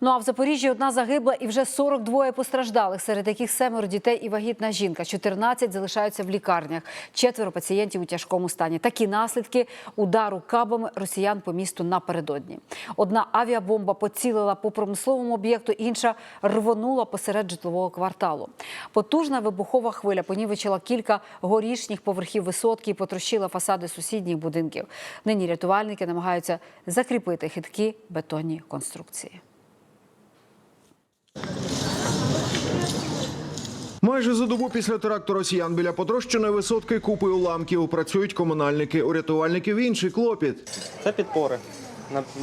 Ну а в Запоріжжі одна загибла і вже 42 постраждалих, серед яких семеро дітей і вагітна жінка. 14 залишаються в лікарнях. Четверо пацієнтів у тяжкому стані. Такі наслідки удару кабами росіян по місту напередодні. Одна авіабомба поцілила по промисловому об'єкту, інша рвонула посеред житлового кварталу. Потужна вибухова хвиля понівечила кілька горішніх поверхів висотки і потрощила фасади сусідніх будинків. Нині рятувальники намагаються закріпити хиткі бетонні конструкції. Майже за добу після теракту росіян біля потрощеної висотки купи уламків працюють комунальники. У рятувальників інший клопіт. Це підпори.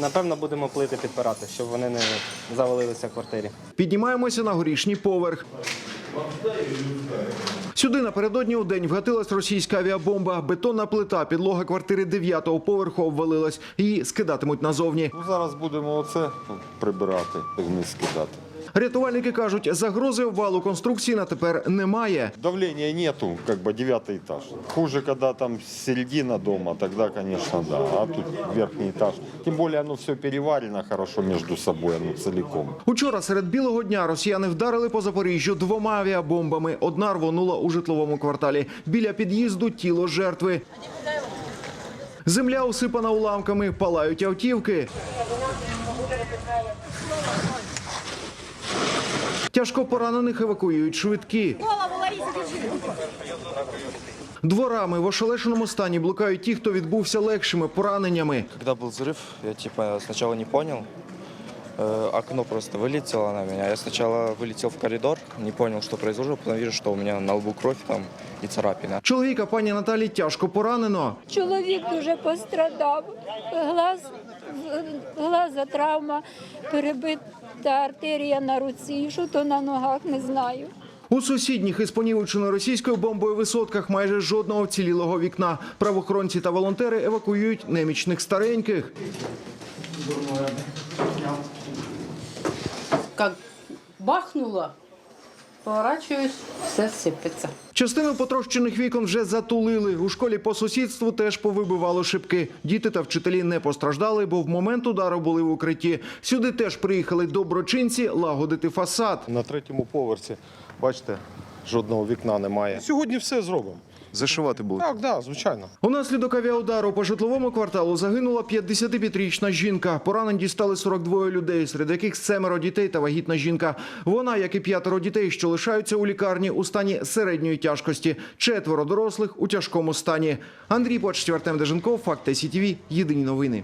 Напевно, будемо плити підпирати, щоб вони не завалилися в квартирі. Піднімаємося на горішній поверх. Сюди напередодні у день вгатилась російська авіабомба. Бетонна плита, підлога квартири 9-го поверху обвалилась. Її скидатимуть назовні. Ну, зараз будемо оце прибирати, вниз скидати. Рятувальники кажуть, загрози обвалу конструкції на тепер немає. Давления нету, как бы девятый этаж. Хуже, когда там середина дома, тогда, конечно, да. А тут верхний этаж. Тем более оно все переварено хорошо между собой, оно целиком. Учора серед білого дня росіяни вдарили по Запоріжжю двома авіабомбами. Одна рвонула у житловому кварталі. Біля під'їзду тіло жертви. Земля усипана уламками, палають автівки. Тяжко поранених евакуюють швидкі. Дворами в ошелешеному стані блукають ті, хто відбувся легшими пораненнями. Когда был взрыв, я типа сначала не понял. Э, Окно просто вылетело на меня. Я сначала вылетел в коридор, не понял, что произошло, потом вижу, что у меня на лбу кровь там и царапина. Чоловіка пані Наталі тяжко поранено. Чоловік дуже пострадав. Глаз, глаза травма, перебита артерія на руці. Що то на ногах, не знаю. У сусідніх із понівеченою російською бомбою висотках майже жодного вцілілого вікна. Правоохоронці та волонтери евакуюють немічних стареньких. как бахнуло, поворачиваюсь, все сипеться. Частину потрощених вікон вже затулили. У школі по сусідству теж повибивало шибки. Діти та вчителі не постраждали, бо в момент удару були в укритті. Сюди теж приїхали доброчинці лагодити фасад. На третьому поверсі, бачите, жодного вікна немає. Сьогодні все зробимо. Зашивати будуть. Так, так, звичайно. Унаслідок авіаудару по житловому кварталу загинула 55-річна жінка. Поранень дістали 42 людей, серед яких семеро дітей та вагітна жінка. Вона, як і п'ятеро дітей, що лишаються у лікарні у стані середньої тяжкості. Четверо дорослих у тяжкому стані. Андрій Почтів, Артем Деженков, Факт СІТВ. Єдині новини.